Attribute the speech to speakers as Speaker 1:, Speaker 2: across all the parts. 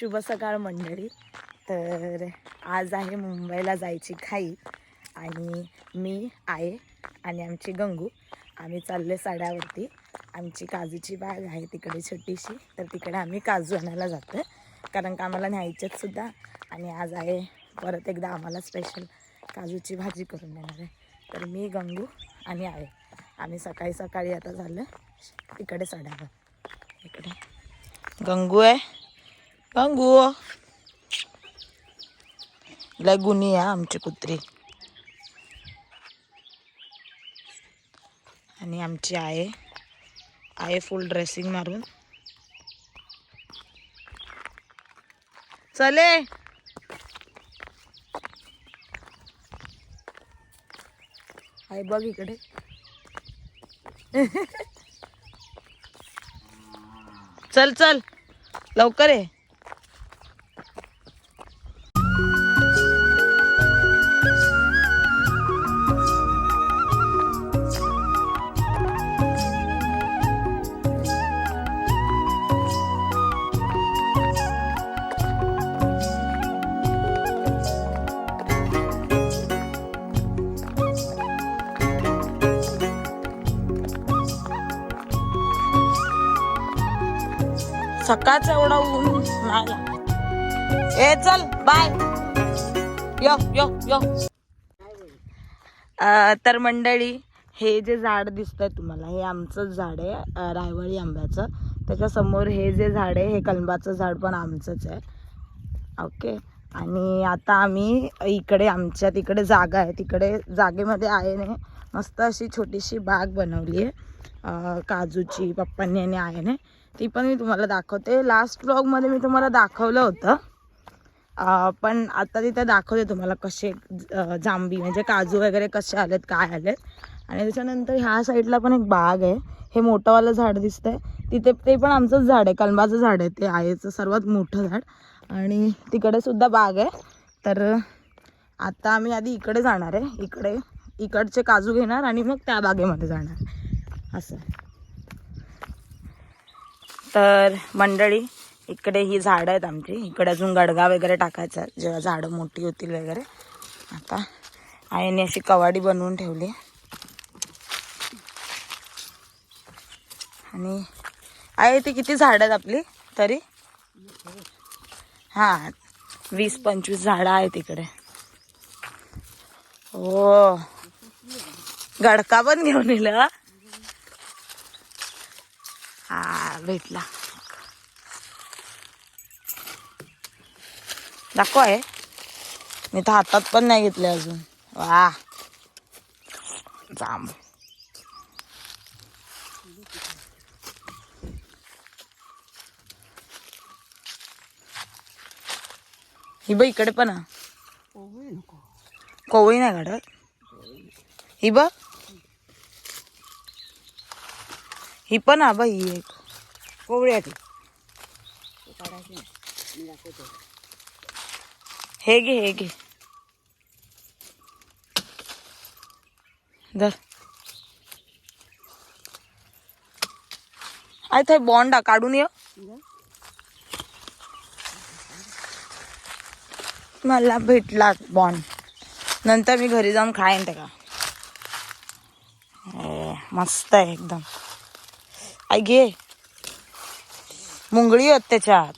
Speaker 1: शुभ सकाळ मंडळी. तर आज आहे मुंबईला जायची घाई. आणि मी आहे आणि आमची गंगू आम्ही चालले साड्यावरती. आमची काजूची बाग आहे तिकडे छोटीशी. तर तिकडे आम्ही काजू आणायला जातो कारण का आम्हाला न्यायचेच सुद्धा. आणि आज आहे परत एकदा आम्हाला स्पेशल काजूची भाजी करून देणार आहे. तर मी गंगू आणि आहे आम्ही सकाळी सकाळी आता झालं इकडे साड्यावर. इकडे. गंगू आहे. गंगू लय गुणी आहे आमची कुत्री आणि आमची आहे आहे फुल ड्रेसिंग मारून चले आहे बघ इकडे चल चल लवकर ये सकाळचा एवढा ऊन नाही. ए चल बाय यो यो यो. तर मंडळी हे जे झाड दिसतंय तुम्हाला हे आमचंच झाड आहे रायवळी आंब्याचं. त्याच्यासमोर हे जे झाड आहे हे कलंबाचं झाड पण आमचंच आहे. ओके? आणि आता आम्ही इकडे आमच्या तिकडे जागा आहे. तिकडे जागेमध्ये आहे मस्त अशी छोटीशी बाग बनवली आहे. काजूची पप्पांनी आणि आयने. ती पण मी तुम्हाला दाखवते. लास्ट ब्लॉगमध्ये मी तुम्हाला दाखवलं होतं. पण आता तिथे दाखवते तुम्हाला कसे जांबी म्हणजे काजू वगैरे कसे आलेत काय आलेत. आणि त्याच्यानंतर ह्या साईडला पण एक बाग आहे. हे मोठंवालं झाड दिसतंय. तिथे ते पण आमचंच झाड आहे. कलमाचं झाड आहे. ते आहेचं सर्वात मोठं झाड. आणि तिकडे सुद्धा बाग आहे. तर आता आम्ही आधी इकडे जाणार आहे. इकडे इकडचे काजू घेणार आणि मग त्या बागेमध्ये जाणार असं तर मंडळी इकडे ही झाडं आहेत आमची. इकडे अजून गडगा वगैरे टाकायचा जेव्हा झाडं मोठी होतील वगैरे. आता आईने अशी कवाडी बनवून ठेवली आहे. आणि आहे ती किती झाडं आहेत आपली? तरी? हां वीस पंचवीस झाडं आहेत इकडे. हो. गडका पण घेऊन येलं हा भेटला दाखव आहे मी तर हातात पण नाही घेतले अजून. वा. जाम ही बघ इकडे पण. कोवळी नाही काढत. ही बघ. ही पण हा बाई एक.
Speaker 2: कोवळी आहे ती.
Speaker 1: हे घे हे घे. धर. आय थंय बॉन्डा काढून ये. मला भेटला बॉन्ड नंतर मी घरी जाऊन खाईन ते का. ए, मस्त आहे एकदम. आई घे मुंगळी आहेत त्याच्यात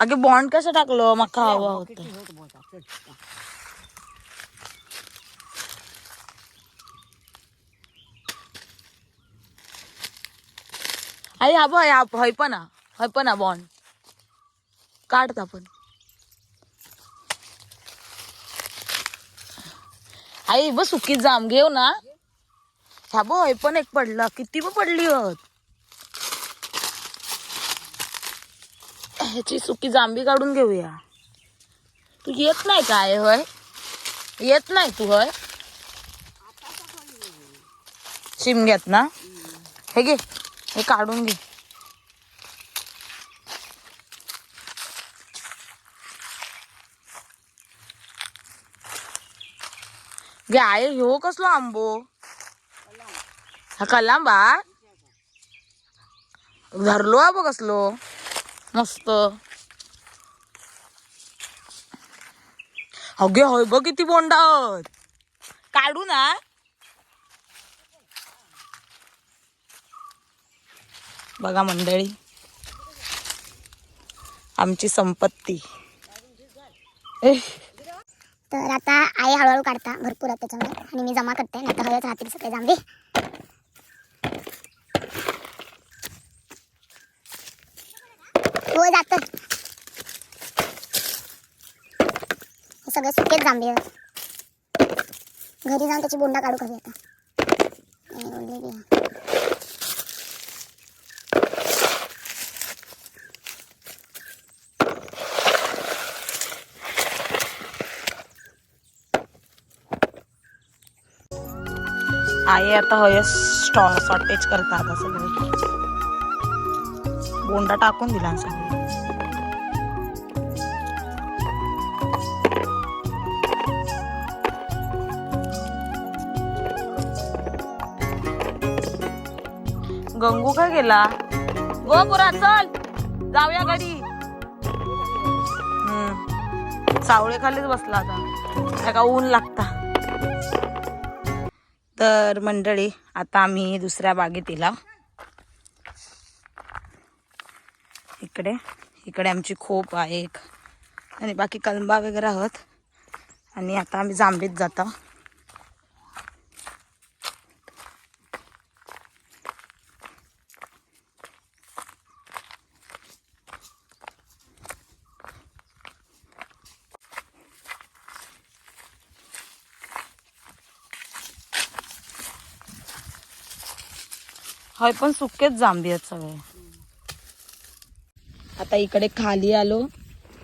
Speaker 1: अगे बॉन्ड कसं टाकलं मका हवा होतं आई हा हा हय पण हा हय पण हा बॉन्ड काढत आपण आई बघ सुकी जाम घेऊ ना. ह्या बघ हय पण एक पडला. किती ब पडली होत. ह्याची सुकी जांबी काढून घेऊया. तू येत नाही काय होय? येत नाही तू होय? शिमग्यात ना? हे घे हे काढून घे. गे आहे ह्यो कसलो आंबो? हा कलांबा धरलो हा बघ कसलो. मस्त. अगे होय ग किती बोंडा आहेत. काढू ना. बघा मंडळी. आमची संपत्ती.
Speaker 3: तर आता आई हळूहळू काढता भरपूर आहेत त्याच्यामध्ये. आणि मी जमा करते नाही तर हळूच राहतील सगळे जांभे हो जात. हे सगळे सुकेच जांभे घरी जाऊन त्याची बोंडा काढू कधी आता? आहे.
Speaker 1: आई आता हय स्टॉ शॉर्टेज करता आता सगळे बोंडा टाकून दिला सगळे गंगू काय गेला? गो पुरा चल. जाऊया घरी. हम्म. सावळे खालीच बसला आता. का ऊन लागता. तर मंडळी आता आम्ही दुसऱ्या बागेत येला इकडे इकडे आमची खोप आहे एक. आणि बाकी कलंबा वगैरे आहोत. आणि आता आम्ही जांभीत जातो. हय पण सुकेच जांभी आहेत सगळे. आता इकडे खाली आलो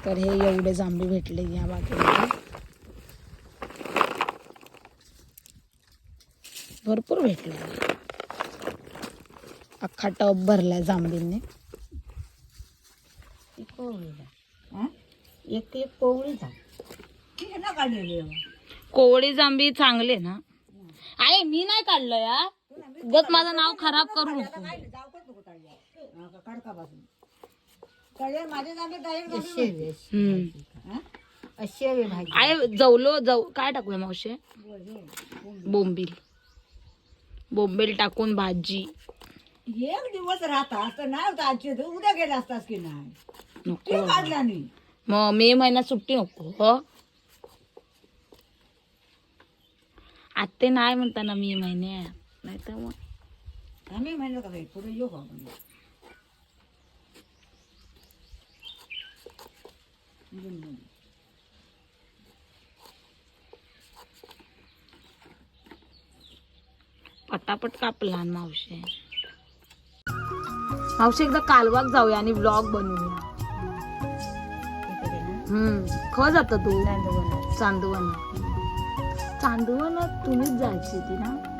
Speaker 1: तर हे एवढे जांभी भेटले या बागेमध्ये भरपूर भेटले. अख्खा टब भरलाय जांभींनी.
Speaker 2: एक एक कोवळी जा. ना काढलेली
Speaker 1: कोवळी जांभी चांगले ना? आहे मी नाही काढलं या उगाच माझं नाव खराब करू नको आहे जवलो जव काय टाकूया मावशे? बोंबील. बोंबील टाकून भाजी.
Speaker 2: एक दिवस राहता तर नाही होता आजचे तर उद्या गेले असतास की नाही?
Speaker 1: नको.
Speaker 2: ते काढला नाही.
Speaker 1: मग मे महिन्यात सुट्टी नको हो? आत्ते नाही म्हणताना मे महिन्यात. नाही तर मग
Speaker 2: आम्ही म्हणलं का बाई, पुढे येऊ का
Speaker 1: पटापट कापला मावशी. मावशी एकदा कालवाक जाऊया आणि ब्लॉग बनवूया. हम्म ख जात तू? चांदवण चांदवनात. तुम्हीच जायची ती ना?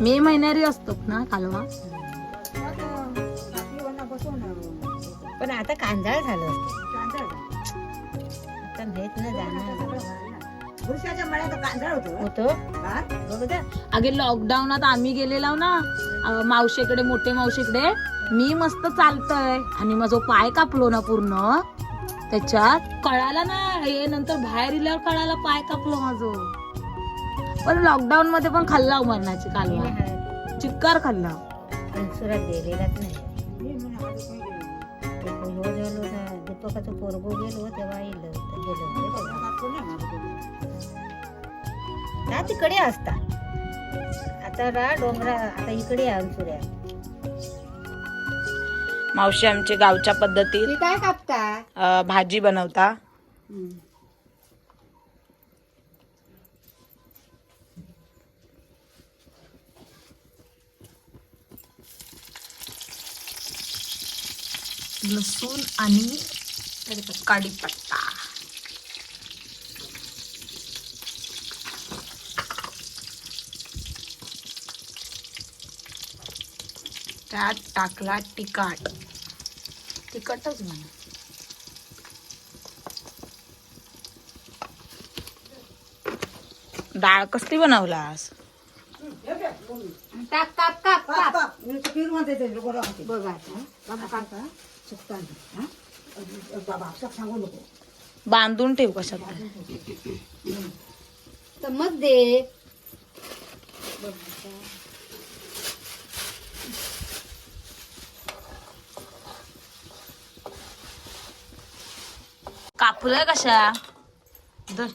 Speaker 1: मे महिन्यारी असतो ना कालवा?
Speaker 2: पण आता कांजाळ झालं आता भेट न जाणार.
Speaker 1: अगे लॉकडाऊनात आम्ही गेलेलो ना मावशीकडे मोठे मावशीकडे. मी मस्त चालतय आणि माझा पाय कापलो ना पूर्ण त्याच्यात कळाला ना हे नंतर बाहेर इल्यावर कळाला पाय कापलो माझं. पण लॉकडाऊन मध्ये पण खाल्ला मरणाची कालवा. चिक्कार खाल्ला
Speaker 2: गेलेलाच नाही. दीपकाचं पोरगो गेलो तेव्हा गेलो तिकडे असता. आता रा डोंगरा आता इकडे अंसुऱ्या.
Speaker 1: मावशी आमची गावच्या पद्धतीत
Speaker 2: काय कापता?
Speaker 1: भाजी बनवता. लसूण आणि कढीपत्ता त्यात टाकला तिखट. तिखटच म्हणा. डाळ कसली बनवलास?
Speaker 2: टाक काप काप काप
Speaker 4: बघ
Speaker 1: बांधून ठेव कशात
Speaker 2: तर मग दे.
Speaker 1: कापलंय कशा? धर.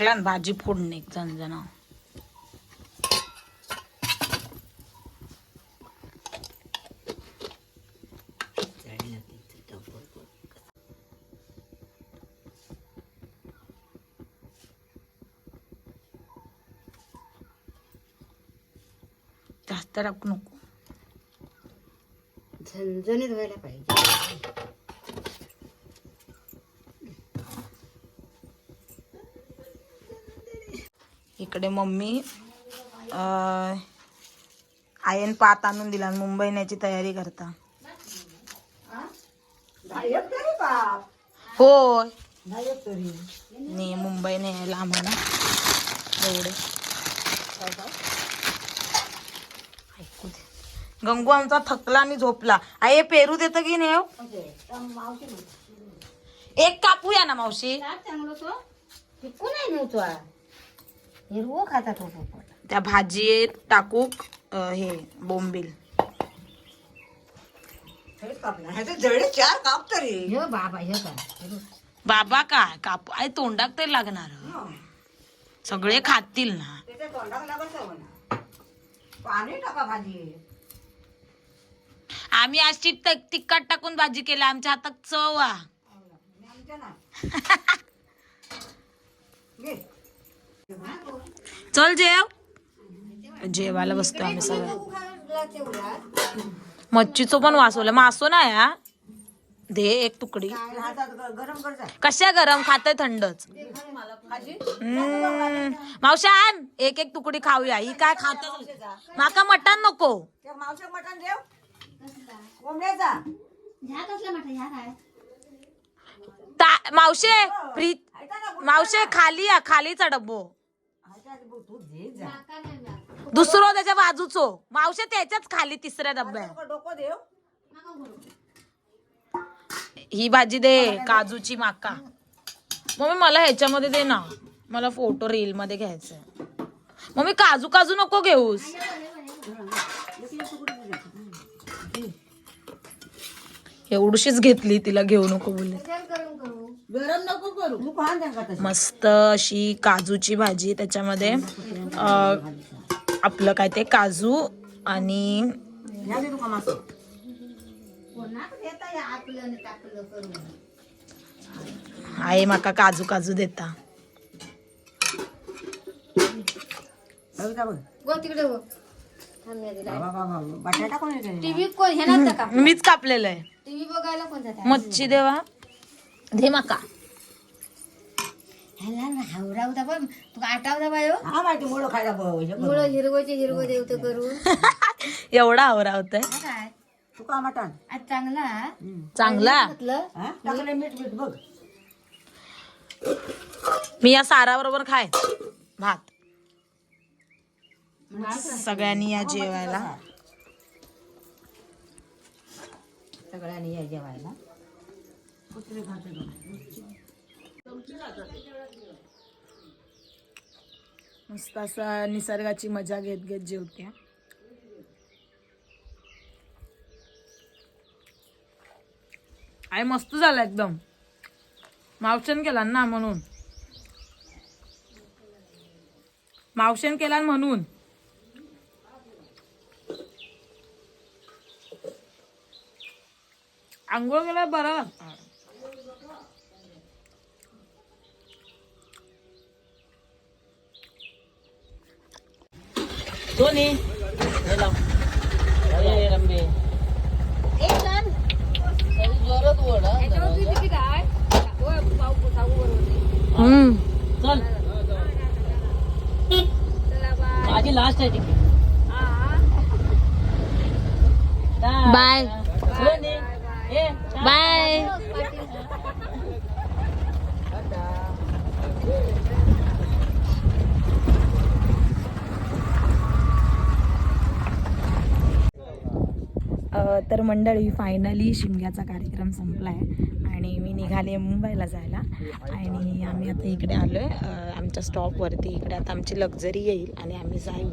Speaker 1: टाकला ना भाजी फोडणे झणझणा. जास्त टाकू नको.
Speaker 2: झणझणीत व्हायला पाहिजे.
Speaker 1: इकडे मम्मी आयन पात आणून दिला मुंबई नेण्याची तयारी करता. होय. नाही मुंबई न्यायला आम्हाला एवढे. ऐकू दे. गंगू आमचा थकला आणि झोपला. हे पेरू देतं की नाही हो? एक कापूया ना मावशी?
Speaker 2: चांगलं तो? नाही नव्हतो हिरवं खाता तो पोपट
Speaker 1: त्या भाजीत टाकू अं, हे बोंबील.
Speaker 4: जळे चार काप तरी.
Speaker 2: हे बाबा हे
Speaker 1: काय? कापू आई तोंडात तरी लागणार. सगळे खातील ना.
Speaker 4: त्याच्या तोंडाला लागत जावं ना पाणी टाका भाजी.
Speaker 1: आम्ही आज ती त- तिखट टाकून भाजी केली आमच्या हातात चव आ.
Speaker 4: आमच्या ना. घे.
Speaker 1: चल जेव. जेवायला बसतो आम्ही सगळं. मच्छीचो पण वासवलं मासो ना या दे एक तुकडी. कशा गरम? खाते थंडच.
Speaker 4: भाजी
Speaker 1: हम्म. मावशा आण. एक एक तुकडी खाऊया. ही काय खात माका मटण नको.
Speaker 4: मावशी
Speaker 2: काय?
Speaker 1: ता- मावशे खाली या. खालीचा डब्बो.
Speaker 4: जा
Speaker 1: दुसरो त्याच्या बाजूचो. मावशे त्याच्याच खाली तिसऱ्या डब्यात
Speaker 4: डोकं- डोकं देव.
Speaker 1: ही भाजी दे काजूची माका. मम्मी मला ह्याच्यामध्ये दे ना. मला फोटो रील मध्ये घ्यायचंय. मम्मी काजू काजू नको घेऊस. एवढीशीच घेतली तिला घेऊ नको बोलले.
Speaker 4: गरम नको करू.
Speaker 1: मस्त अशी काजूची भाजी त्याच्यामध्ये. अं, आपलं काय ते काजू आणि आई माका काजू काजू देता.
Speaker 4: बघितला बघ
Speaker 2: गो तिकडे गो.
Speaker 4: बाबा बाबा बटाटा कोण येते.
Speaker 2: टीव्ही
Speaker 1: मीच कापलेलं आहे.
Speaker 2: टीव्ही बघायला
Speaker 1: मच्छी देवा. दे माका
Speaker 2: ह्याला ना हावरा होता पण तुका आटावता बायो
Speaker 4: हा. माहिती मुलं खायला बघ
Speaker 2: मुलं हिरवचे हिरवं देवत करून
Speaker 1: एवढा आवरा होतंय
Speaker 2: हा काय?
Speaker 4: तुका मटण?
Speaker 2: आज चांगला?
Speaker 1: चांगला?
Speaker 4: हा? टाकले मीठ मीठ बघ.
Speaker 1: मी या सारा बरोबर खाय. भात. सगळ्यांनी या जेवायला.
Speaker 4: सगळ्यांनी या जेवायला. कुत्रे खाते
Speaker 1: मस्त असा निसर्गाची मजा घेत घेत जेवते. आई मस्त झाला एकदम. मावशन केला ना म्हणून. मावशन केला म्हणून. आंघोळ केला बरं. लागतं. दोन्ही हे लाव. हे रंबे. हम्म.
Speaker 5: चल माझी लास्ट आहे तिकीट
Speaker 1: बाय
Speaker 5: सोनी, ये.
Speaker 1: बाय अ, तर मंडळी फायनली शिमग्याचा कार्यक्रम संपला आहे आणि मी निघाले मुंबईला जायला. आणि आम्ही आता इकडे आलो आहे आमच्या स्टॉपवरती इकडे आता आमची लक्झरी येईल आणि आम्ही जाऊ.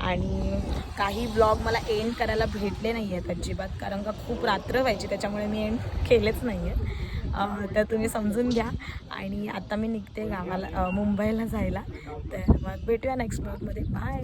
Speaker 1: आणि काही ब्लॉग मला एंड करायला भेटले नाही आहेत अजिबात कारण का खूप रात्र व्हायची त्याच्यामुळे मी एंड केलेच नाही आहे तर तुम्ही समजून घ्या. आणि आता मी निघते गावाला मुंबईला जायला. तर मग भेटूया नेक्स्ट ब्लॉगमध्ये बाय